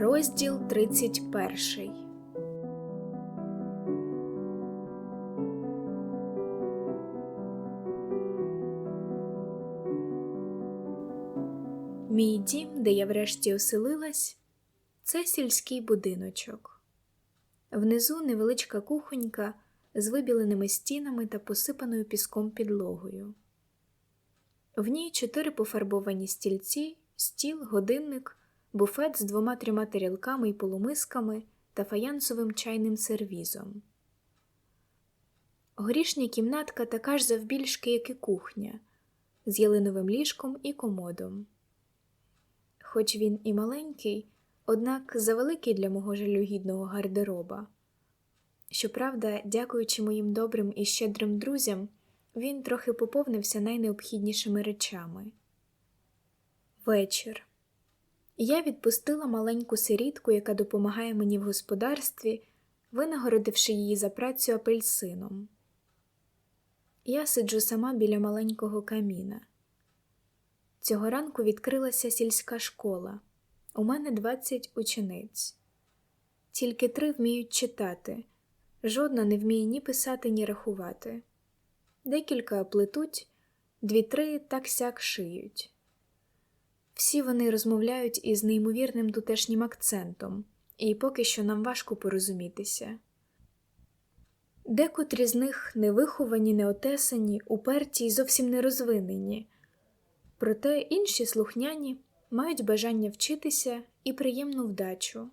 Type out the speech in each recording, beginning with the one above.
Розділ 31 Мій дім, де я врешті оселилась, це сільський будиночок. Внизу невеличка кухонька з вибіленими стінами та посипаною піском підлогою. В ній чотири пофарбовані стільці, стіл, годинник, буфет з двома трьома тарілками і полумисками та фаянсовим чайним сервізом. Горішня кімнатка така ж завбільшки, як і кухня, з ялиновим ліжком і комодом. Хоч він і маленький, однак завеликий для мого жалюгідного гардероба. Щоправда, дякуючи моїм добрим і щедрим друзям, він трохи поповнився найнеобхіднішими речами. Вечір. Я відпустила маленьку сирітку, яка допомагає мені в господарстві, винагородивши її за працю апельсином. Я сиджу сама біля маленького каміна. Цього ранку відкрилася сільська школа. У мене 20 учениць. Тільки три вміють читати, жодна не вміє ні писати, ні рахувати. Декілька плетуть, дві-три так сяк шиють. Всі вони розмовляють із неймовірним тутешнім акцентом, і поки що нам важко порозумітися. Декотрі з них невиховані, неотесані, уперті й зовсім не розвинені, проте інші слухняні мають бажання вчитися і приємну вдачу.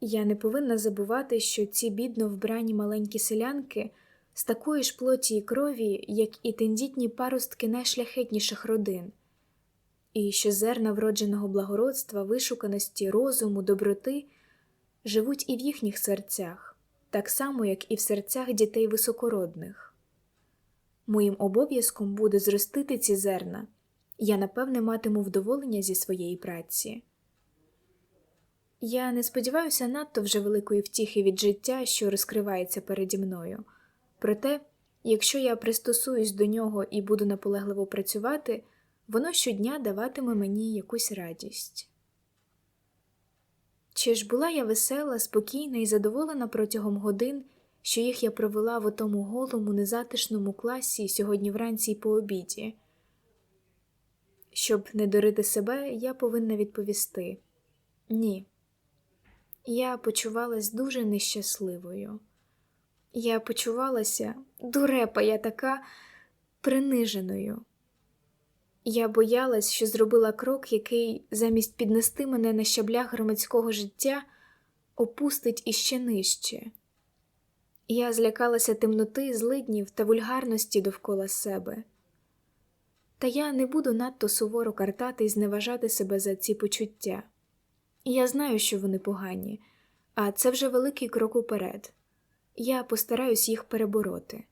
Я не повинна забувати, що ці бідно вбрані маленькі селянки з такої ж плоті і крові, як і тендітні паростки найшляхетніших родин, і що зерна вродженого благородства, вишуканості, розуму, доброти живуть і в їхніх серцях, так само, як і в серцях дітей високородних. Моїм обов'язком буде зростити ці зерна, я напевне матиму вдоволення зі своєї праці. Я не сподіваюся надто вже великої втіхи від життя, що розкривається переді мною. Проте, якщо я пристосуюсь до нього і буду наполегливо працювати, воно щодня даватиме мені якусь радість. Чи ж була я весела, спокійна і задоволена протягом годин, що їх я провела в отому голому, незатишному класі сьогодні вранці й по обіді? Щоб не дурити себе, я повинна відповісти ні. Я почувалась дуже нещасливою. Я почувалася, дурепа я така, приниженою. Я боялась, що зробила крок, який, замість піднести мене на щаблях громадського життя, опустить іще нижче. Я злякалася темноти, злиднів та вульгарності довкола себе. Та я не буду надто суворо картати і зневажати себе за ці почуття. Я знаю, що вони погані, а це вже великий крок уперед. Я постараюсь їх перебороти.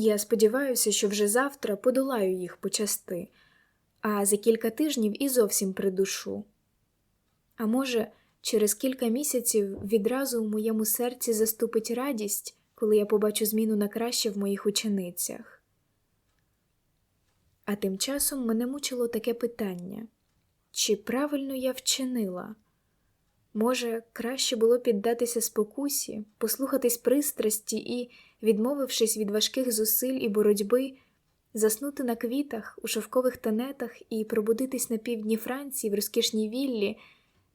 Я сподіваюся, що вже завтра подолаю їх почасти, а за кілька тижнів і зовсім придушу. А може, через кілька місяців відразу у моєму серці заступить радість, коли я побачу зміну на краще в моїх ученицях. А тим часом мене мучило таке питання чи правильно я вчинила? Може, краще було піддатися спокусі, послухатись пристрасті і, відмовившись від важких зусиль і боротьби, заснути на квітах, у шовкових танетах і пробудитись на півдні Франції в розкішній віллі,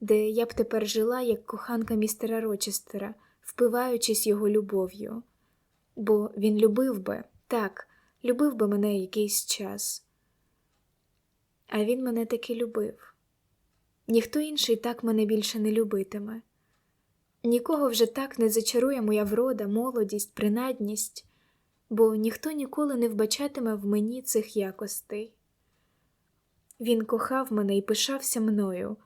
де я б тепер жила як коханка містера Рочестера, впиваючись його любов'ю. Бо він любив би, так, любив би мене якийсь час. А він мене таки любив. Ніхто інший так мене більше не любитиме, нікого вже так не зачарує моя врода, молодість, принадність, бо ніхто ніколи не вбачатиме в мені цих якостей. Він кохав мене і пишався мною,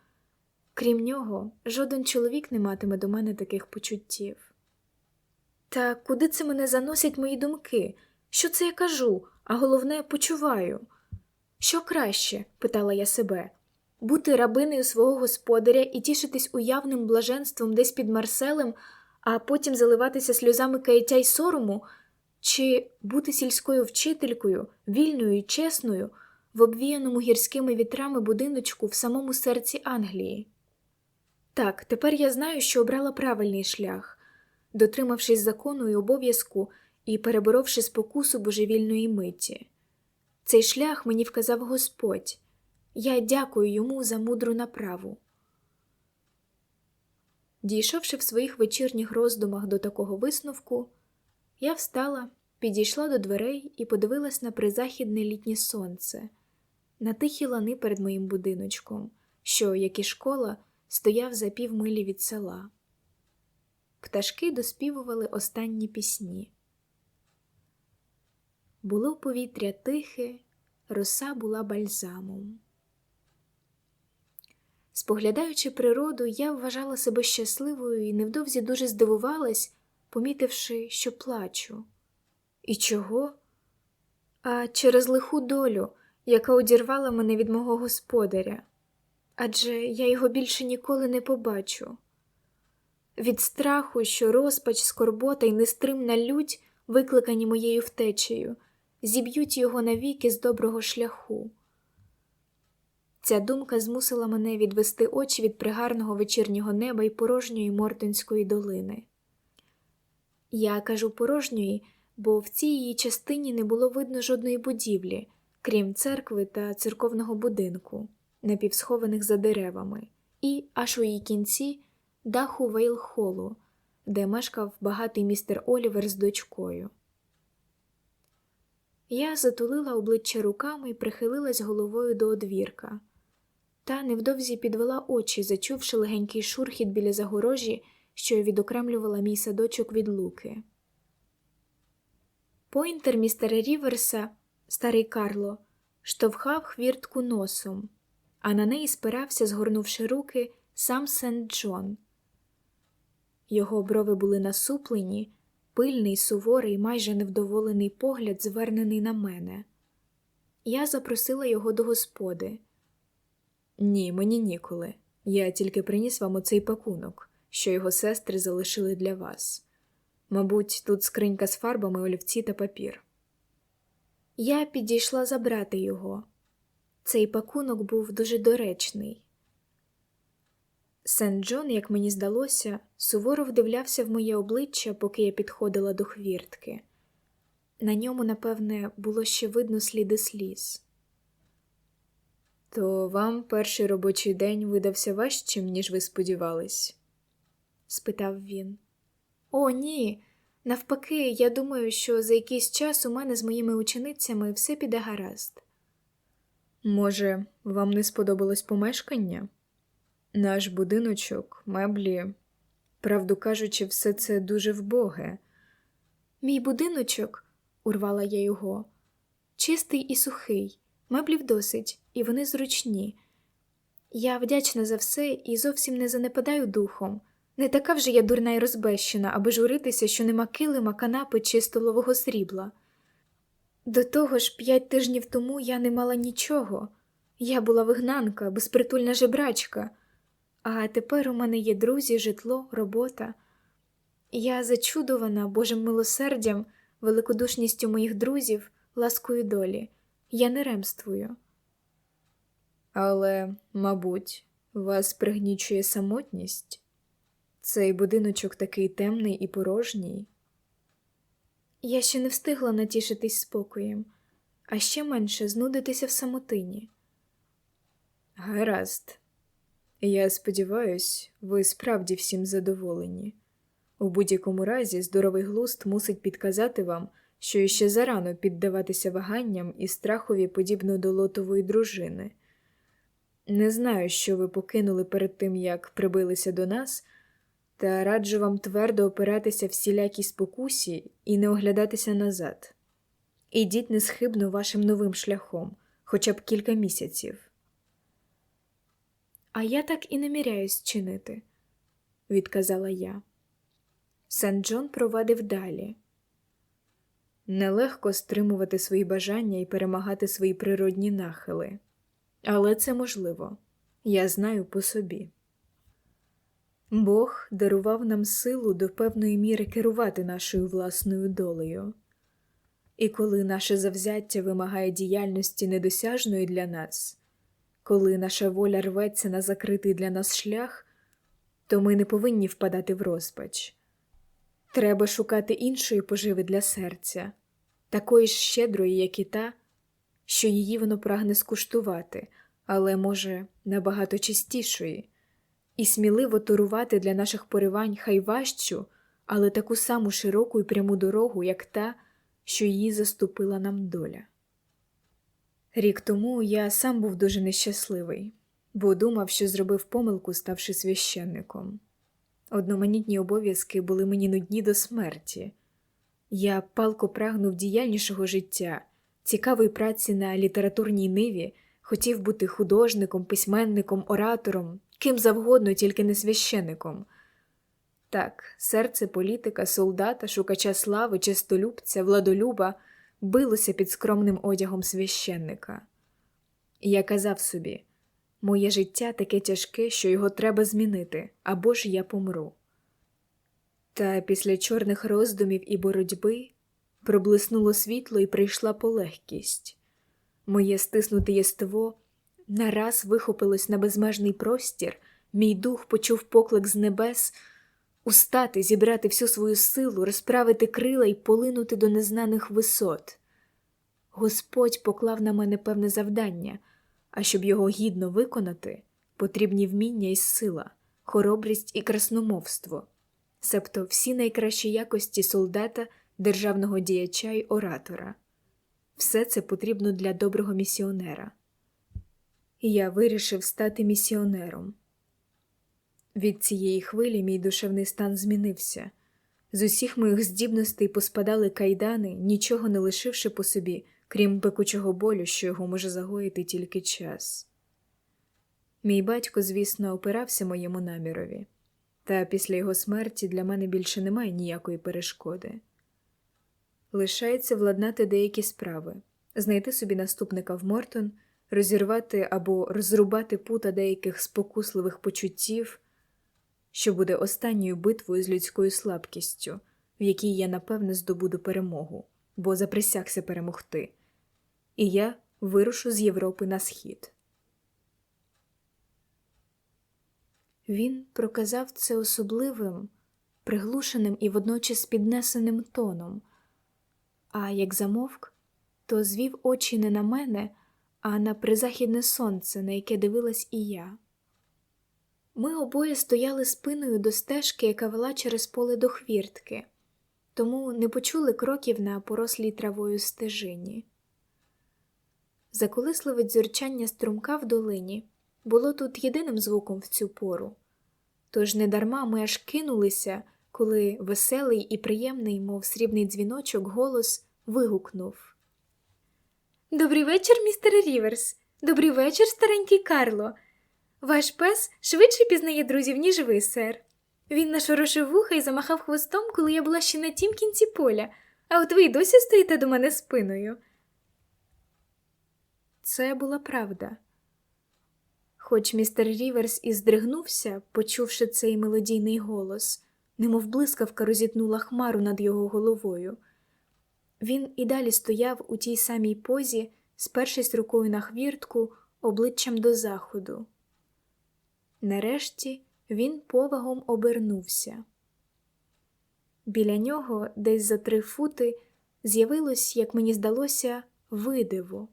крім нього, жоден чоловік не матиме до мене таких почуттів. Та куди це мене заносять мої думки? Що це я кажу, а головне, почуваю? Що краще? питала я себе бути рабинею свого господаря і тішитись уявним блаженством десь під Марселем, а потім заливатися сльозами каяття й сорому, чи бути сільською вчителькою, вільною і чесною, в обвіяному гірськими вітрами будиночку в самому серці Англії. Так, тепер я знаю, що обрала правильний шлях, дотримавшись закону і обов'язку і переборовши спокусу божевільної миті. Цей шлях мені вказав Господь. Я дякую йому за мудру направу. Дійшовши в своїх вечірніх роздумах до такого висновку, я встала, підійшла до дверей і подивилась на призахідне літнє сонце, на тихі лани перед моїм будиночком, що, як і школа, стояв за півмилі від села. Пташки доспівували останні пісні. Було повітря тихе, роса була бальзамом. Споглядаючи природу, я вважала себе щасливою і невдовзі дуже здивувалась, помітивши, що плачу. І чого? А через лиху долю, яка одірвала мене від мого господаря, адже я його більше ніколи не побачу. Від страху, що розпач, скорбота і нестримна лють, викликані моєю втечею, зіб'ють його навіки з доброго шляху. Ця думка змусила мене відвести очі від пригарного вечірнього неба і порожньої Мортонської долини. Я кажу порожньої, бо в цій її частині не було видно жодної будівлі, крім церкви та церковного будинку, напівсхованих за деревами, і аж у її кінці даху Вейл-холу, де мешкав багатий містер Олівер з дочкою. Я затулила обличчя руками і прихилилась головою до одвірка, та невдовзі підвела очі, зачувши легенький шурхіт біля загорожі, що відокремлювала мій садочок від луки. Пойнтер містера Ріверса, старий Карло, штовхав хвіртку носом, а на неї спирався, згорнувши руки, сам Сент Джон. Його брови були насуплені, пильний, суворий, майже невдоволений погляд, звернений на мене. Я запросила його до господи. Ні, мені ніколи. Я тільки приніс вам оцей пакунок, що його сестри залишили для вас. Мабуть, тут скринька з фарбами, олівці та папір. Я підійшла забрати його. Цей пакунок був дуже доречний. Сент Джон, як мені здалося, суворо вдивлявся в моє обличчя, поки я підходила до хвіртки. На ньому, напевне, було ще видно сліди сліз. То вам перший робочий день видався важчим, ніж ви сподівались? спитав він. О, ні. Навпаки, я думаю, що за якийсь час у мене з моїми ученицями все піде гаразд. Може, вам не сподобалось помешкання? Наш будиночок, меблі, правду кажучи, все це дуже вбоге. Мій будиночок, урвала я його, чистий і сухий, меблів досить, і вони зручні. Я вдячна за все і зовсім не занепадаю духом. Не така вже я дурна й розбещена, аби журитися, що нема килима, канапи чи столового срібла. До того ж, п'ять тижнів тому я не мала нічого. Я була вигнанка, безпритульна жебрачка, а тепер у мене є друзі, житло, робота. Я зачудована Божим милосердям, великодушністю моїх друзів, ласкою долі. Я не ремствую. Але, мабуть, вас пригнічує самотність. Цей будиночок такий темний і порожній. Я ще не встигла натішитись спокоєм, а ще менше знудитися в самотині. Гаразд, я сподіваюсь, ви справді всім задоволені. У будь-якому разі, здоровий глуст мусить підказати вам, що іще зарано піддаватися ваганням і страхові подібно до лотової дружини. Не знаю, що ви покинули перед тим, як прибилися до нас, та раджу вам твердо опиратися всілякій спокусі і не оглядатися назад. Ідіть несхибно вашим новим шляхом, хоча б кілька місяців. А я так і наміряюсь чинити, відказала я. Сент Джон провадив далі. Нелегко стримувати свої бажання і перемагати свої природні нахили, але це можливо, я знаю по собі. Бог дарував нам силу до певної міри керувати нашою власною долею. І коли наше завзяття вимагає діяльності недосяжної для нас, коли наша воля рветься на закритий для нас шлях, то ми не повинні впадати в розпач. Треба шукати іншої поживи для серця, такої ж щедрої, як і та, що її воно прагне скуштувати, але, може, набагато чистішої, і сміливо турувати для наших поривань хай важчу, але таку саму широку і пряму дорогу, як та, що її заступила нам доля. Рік тому я сам був дуже нещасливий, бо думав, що зробив помилку, ставши священником. Одноманітні обов'язки були мені нудні до смерті. Я палко прагнув діяльнішого життя, цікавої праці на літературній ниві, хотів бути художником, письменником, оратором, ким завгодно, тільки не священником. Так, серце політика, солдата, шукача слави, честолюбця, владолюба билося під скромним одягом священника. Я казав собі моє життя таке тяжке, що його треба змінити, або ж я помру. Та після чорних роздумів і боротьби проблиснуло світло і прийшла полегкість. Моє стиснуте єство нараз вихопилось на безмежний простір, мій дух почув поклик з небес устати, зібрати всю свою силу, розправити крила і полинути до незнаних висот. Господь поклав на мене певне завдання, а щоб його гідно виконати, потрібні вміння і сила, хоробрість і красномовство, себто всі найкращі якості солдата, державного діяча й оратора. Все це потрібно для доброго місіонера. Я вирішив стати місіонером. Від цієї хвилі мій душевний стан змінився. З усіх моїх здібностей поспадали кайдани, нічого не лишивши по собі, крім пекучого болю, що його може загоїти тільки час. Мій батько, звісно, опирався моєму намірові, та після його смерті для мене більше немає ніякої перешкоди. Лишається владнати деякі справи, знайти собі наступника в Мортон, розірвати або розрубати пута деяких спокусливих почуттів що буде останньою битвою з людською слабкістю, в якій я напевне здобуду перемогу, бо заприсягся перемогти, і я вирушу з Європи на схід. Він проказав це особливим, приглушеним і водночас піднесеним тоном, а як замовк, то звів очі не на мене, а на призахідне сонце, на яке дивилась і я. Ми обоє стояли спиною до стежки, яка вела через поле до хвіртки, тому не почули кроків на порослій травою стежині. Заколисливе дзюрчання струмка в долині було тут єдиним звуком в цю пору, тож недарма ми аж кинулися, коли веселий і приємний, мов срібний дзвіночок, голос вигукнув Добрий вечір, містер Ріверс! Добрий вечір, старенький Карло! Ваш пес швидше пізнає друзів, ніж ви, сер. Він нашорошив вуха і замахав хвостом, коли я була ще на тім кінці поля, а от ви й досі стоїте до мене спиною. Це була правда. Хоч містер Ріверс і здригнувся, почувши цей мелодійний голос, немов блискавка розітнула хмару над його головою. Він і далі стояв у тій самій позі, спершись рукою на хвіртку, обличчям до заходу. Нарешті він повагом обернувся. Біля нього, десь за три фути, з'явилось, як мені здалося, видиво.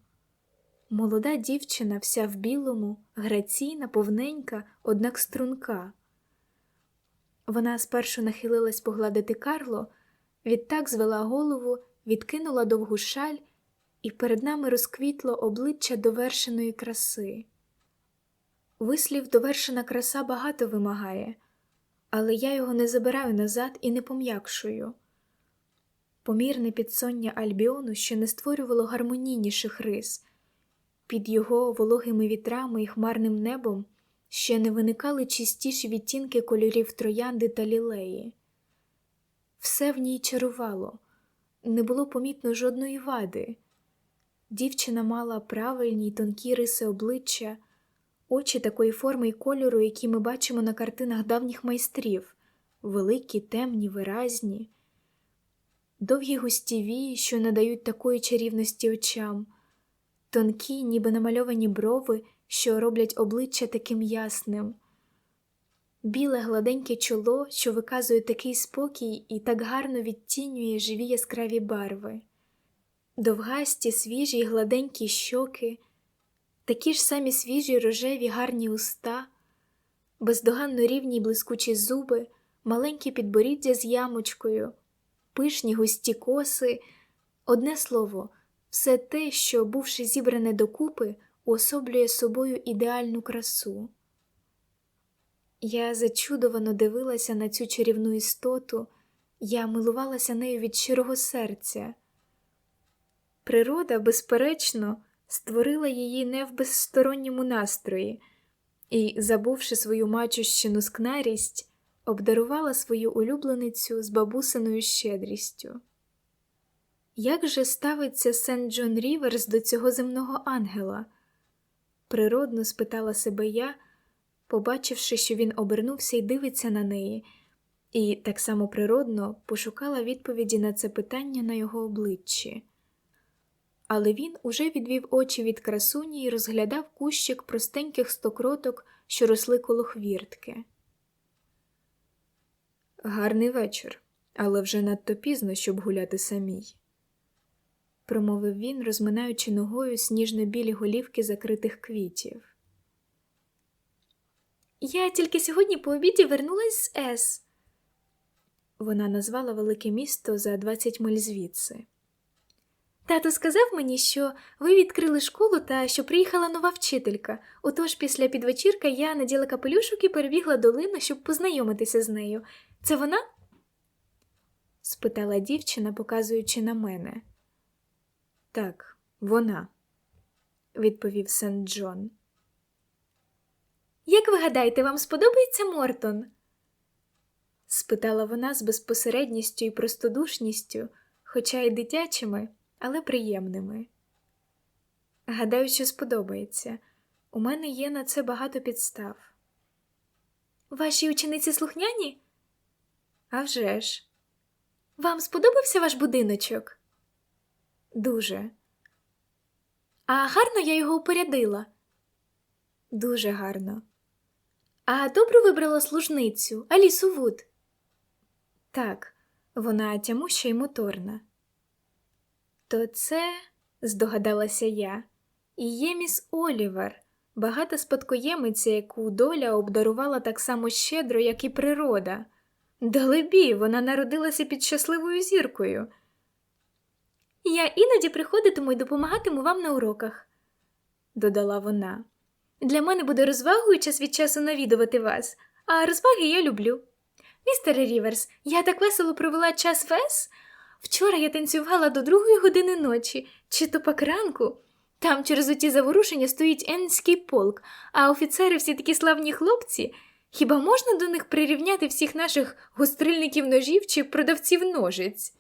Молода дівчина, вся в білому, граційна, повненька, однак струнка. Вона спершу нахилилась погладити Карло, відтак звела голову, відкинула довгу шаль, і перед нами розквітло обличчя довершеної краси. Вислів довершена краса багато вимагає, але я його не забираю назад і не пом'якшую. Помірне підсоння Альбіону ще не створювало гармонійніших рис, під його вологими вітрами і хмарним небом ще не виникали чистіші відтінки кольорів троянди та лілеї. Все в ній чарувало, не було помітно жодної вади. Дівчина мала правильні й тонкі риси обличчя очі такої форми і кольору, які ми бачимо на картинах давніх майстрів, великі, темні, виразні. довгі густі вії, що надають такої чарівності очам, тонкі, ніби намальовані брови, що роблять обличчя таким ясним, біле гладеньке чоло, що виказує такий спокій і так гарно відтінює живі яскраві барви, довгасті, свіжі гладенькі щоки, такі ж самі свіжі рожеві гарні уста, бездоганно рівні блискучі зуби, маленькі підборіддя з ямочкою, пишні густі коси, одне слово, все те, що, бувши зібране докупи, уособлює собою ідеальну красу. Я зачудовано дивилася на цю чарівну істоту, я милувалася нею від щирого серця. Природа, безперечно, створила її не в безсторонньому настрої і, забувши свою мачущину скнарість, обдарувала свою улюбленицю з бабусиною щедрістю. Як же ставиться Сент Джон Ріверс до цього земного ангела? Природно спитала себе я, побачивши, що він обернувся і дивиться на неї, і так само природно пошукала відповіді на це питання на його обличчі. Але він уже відвів очі від красуні і розглядав кущик простеньких стокроток, що росли коло хвіртки. Гарний вечір, але вже надто пізно, щоб гуляти самій, промовив він, розминаючи ногою сніжно-білі голівки закритих квітів. Я тільки сьогодні по обіді вернулась з С. Вона назвала велике місто за 20 миль звідси. Тато сказав мені, що ви відкрили школу та що приїхала нова вчителька. Отож після підвечірка я наділа капелюшок і перебігла долину, щоб познайомитися з нею. Це вона? спитала дівчина, показуючи на мене. Так, вона, відповів Сент Джон. Як ви гадаєте, вам сподобається Мортон? спитала вона з безпосередністю і простодушністю, хоча й дитячими, але приємними. Гадаю, що сподобається. У мене є на це багато підстав. Ваші учениці слухняні? «А вже ж. Вам сподобався ваш будиночок? Дуже. А гарно я його упорядила? Дуже гарно. А добре вибрала служницю Алісу Вуд? Так, вона тямуща й моторна. То це, здогадалася я, і є міс Олівер, багата спадкоємиця, яку доля обдарувала так само щедро, як і природа. Далебі, вона народилася під щасливою зіркою. Я іноді приходитиму і допомагатиму вам на уроках, додала вона. Для мене буде розвагою час від часу навідувати вас, а розваги я люблю. Містере Ріверс, я так весело провела час в Ес. Вчора я танцювала до другої години ночі, чи то пак ранку. Там через оті заворушення стоїть енський полк, а офіцери всі такі славні хлопці. Хіба можна до них прирівняти всіх наших гострильників ножів чи продавців ножиць?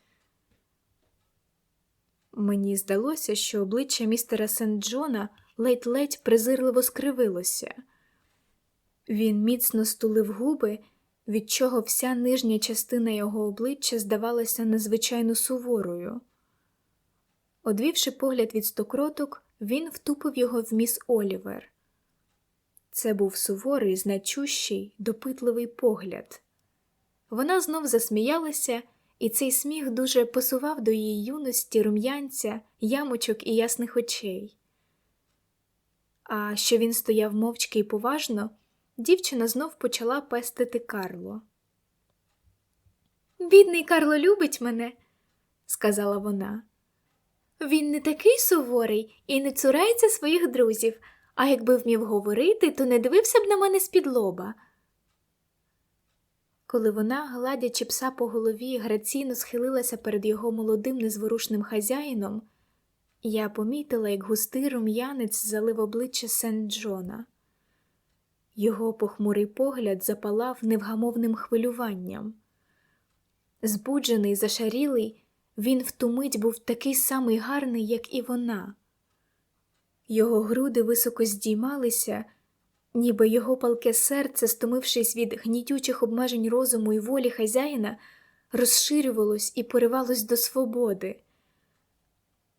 Мені здалося, що обличчя містера Сент Джона ледь-ледь презирливо скривилося. Він міцно стулив губи, від чого вся нижня частина його обличчя здавалася надзвичайно суворою. Одвівши погляд від стокроток, він втупив його в міс Олівер. Це був суворий, значущий, допитливий погляд. Вона знов засміялася, і цей сміх дуже посував до її юності рум'янця, ямочок і ясних очей. А що він стояв мовчки і поважно, дівчина знов почала пестити Карло. Бідний Карло любить мене, сказала вона. Він не такий суворий і не цурається своїх друзів, а якби вмів говорити, то не дивився б на мене з-під лоба. Коли вона, гладячи пса по голові, граційно схилилася перед його молодим незворушним хазяїном, я помітила, як густий рум'янець залив обличчя Сент Джона. Його похмурий погляд запалав невгамовним хвилюванням. Збуджений, зашарілий, він в ту мить був такий самий гарний, як і вона. Його груди високо здіймалися, ніби його палке серце, стомившись від гнітючих обмежень розуму і волі хазяїна, розширювалось і поривалось до свободи.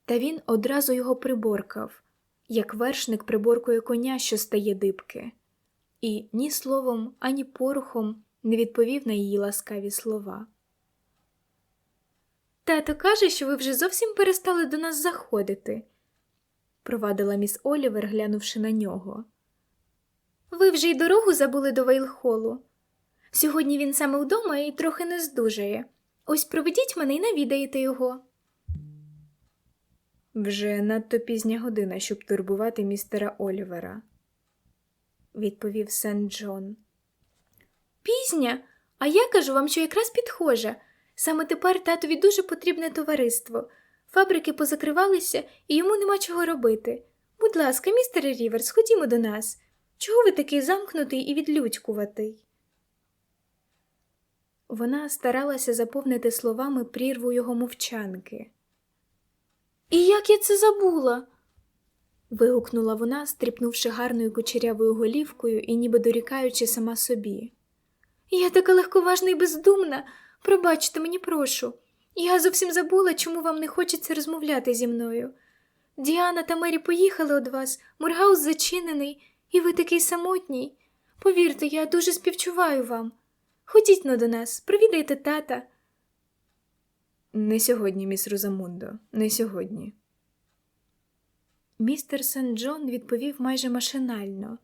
Та він одразу його приборкав, як вершник приборкує коня, що стає дибки, і ні словом, ані порухом не відповів на її ласкаві слова. Тато каже, що ви вже зовсім перестали до нас заходити, провадила міс Олівер, глянувши на нього. Ви вже й дорогу забули до Вейлхолу. Сьогодні він саме вдома і трохи не здужає. Ось проведіть мене і навідаєте його. Вже надто пізня година, щоб турбувати містера Олівера, відповів Сент Джон. Пізня, а я кажу вам, що якраз підхожа. Саме тепер татові дуже потрібне товариство. Фабрики позакривалися і йому нема чого робити. Будь ласка, містере Ріверс, ходімо до нас. Чого ви такий замкнутий і відлюдькуватий? Вона старалася заповнити словами прірву його мовчанки. І як я це забула? вигукнула вона, стріпнувши гарною кучерявою голівкою і ніби дорікаючи сама собі. Я така легковажна і бездумна. Пробачте мені, прошу. Я зовсім забула, чому вам не хочеться розмовляти зі мною. Діана та Мері поїхали од вас, мургаус зачинений, і ви такий самотній. Повірте, я дуже співчуваю вам. Ходіть но до нас, провідайте тата. Не сьогодні, міс Розамундо, не сьогодні. Містер Сент Джон відповів майже машинально,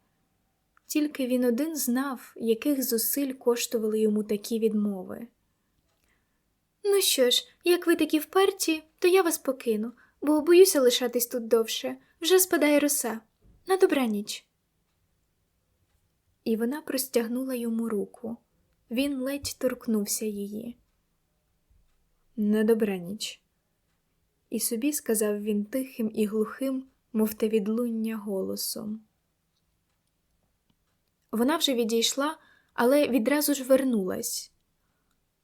тільки він один знав, яких зусиль коштували йому такі відмови. Ну що ж, як ви такі вперті, то я вас покину, бо боюся лишатись тут довше. Вже спадає роса. На добраніч. І вона простягнула йому руку. Він ледь торкнувся її. На добраніч. І собі сказав він тихим і глухим, мов те відлуння голосом. Вона вже відійшла, але відразу ж вернулась.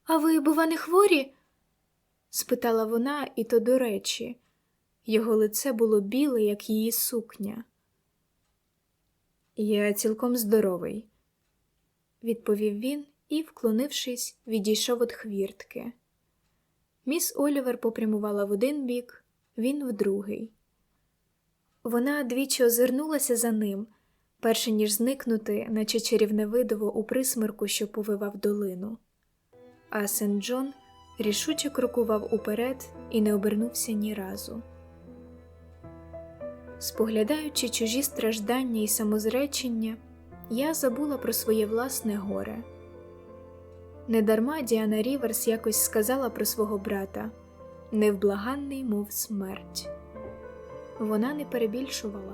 А ви, бува, не хворі? спитала вона, і то до речі. Його лице було біле, як її сукня. Я цілком здоровий, відповів він і, вклонившись, відійшов від хвіртки. Міс Олівер попрямувала в один бік, він в другий. Вона двічі озирнулася за ним, перше ніж зникнути, наче чарівне видово у присмерку, що повивав долину. А Сент Джон рішуче крокував уперед і не обернувся ні разу. Споглядаючи чужі страждання і самозречення, я забула про своє власне горе. Недарма Діана Ріверс якось сказала про свого брата невблаганний, мов смерть. Вона не перебільшувала.